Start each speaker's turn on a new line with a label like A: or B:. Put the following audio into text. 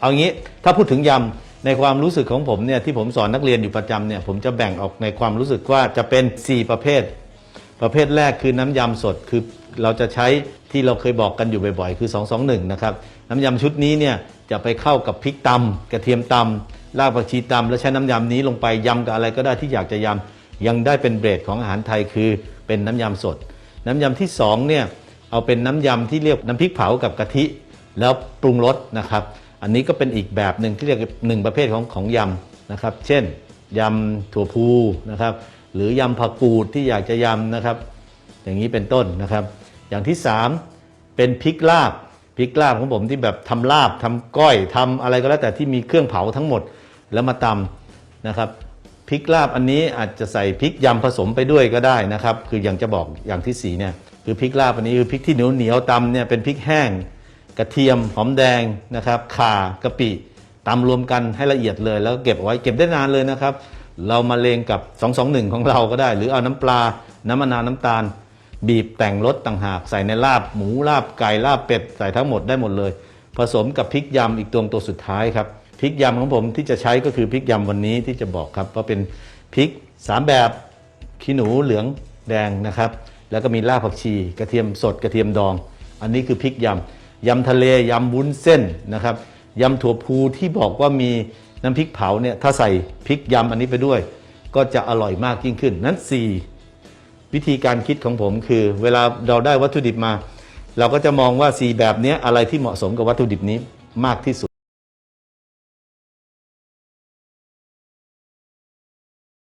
A: เอางี้ถ้าพูดถึงยำในความรู้สึกของผมเนี่ยที่ผมสอนนักเรียนอยู่ประจำเนี่ยผมจะแบ่งออกในความรู้สึกว่าจะเป็น 4 ประเภท ประเภทแรกคือน้ำยำสดคือเราจะใช้ที่เราเคยบอกกันอยู่บ่อยๆ คือ 221 นะครับ น้ำยำชุดนี้เนี่ยจะไปเข้ากับพริกตำกระเทียมตำรากผักชีตำแล้วใช้น้ำยำนี้ลงไปยำกับอะไรก็ได้ที่อยากจะยำยังได้เป็นเบรดของอาหารไทยคือเป็นน้ำยำสด น้ำยำที่สองเนี่ยเอาเป็นน้ำยำที่เรียกน้ำพริกเผากับกะทิ แล้วปรุงรสนะครับ อันนี้ก็เป็นอีกแบบหนึ่งที่เรียกหนึ่งประเภทของของยำนะครับ เช่นยำถั่วพูนะครับ หรือยำผักกูดที่อยากจะยำนะครับ อย่างนี้เป็นต้นนะครับ อย่างที่ 3 เป็นพริกลาบพริกลาบของผมที่แบบทำลาบทำก้อยทำอะไรก็แล้วแต่ที่มีเครื่องเผาทั้งหมดแล้วมาตำนะครับพริกลาบอันนี้อาจจะใส่พริกยำผสมไปด้วยก็ได้นะครับ คืออย่างจะบอกอย่างที่สี่เนี่ยคือพริกลาบอันนี้คือพริกที่เหนียวเหนียวตำเนี่ยเป็นพริกแห้ง กระเทียมหอมแดงนะครับข่ากะปิตำรวมกันให้ละเอียดเลย แล้วก็เก็บเอาไว้เก็บได้นานเลยนะครับ เรามาเลงกับ 221 ของเราก็ได้ หรือเอาน้ำปลา น้ำมะนาวน้ำตาล บีบแต่งรสต่างหากใส่ในลาบหมูลาบไก่ลาบเป็ดใส่ทั้งหมดได้หมดเลย ผสมกับพริกยำอีกตัวตัวสุดท้ายครับพริกยำของผมที่จะใช้ก็คือพริกยำวันนี้ที่จะบอกครับว่าเป็นพริกสามแบบขี้หนูเหลืองแดงนะครับ แล้วก็มีรากผักชี กระเทียมสดกระเทียมดอง อันนี้คือพริกยำ ยำทะเลยำวุ้นเส้นนะครับยำถั่วพูที่บอกว่ามีน้ำพริกเผาเนี่ยถ้าใส่พริกยำอันนี้ไปด้วย ก็จะอร่อยมากยิ่งขึ้น นั้น 4 วิธีการคิดของผมคือ เวลาเราได้วัตถุดิบมา เราก็จะมองว่า 4 แบบนี้อะไรที่เหมาะสมกับวัตถุดิบนี้มากที่สุด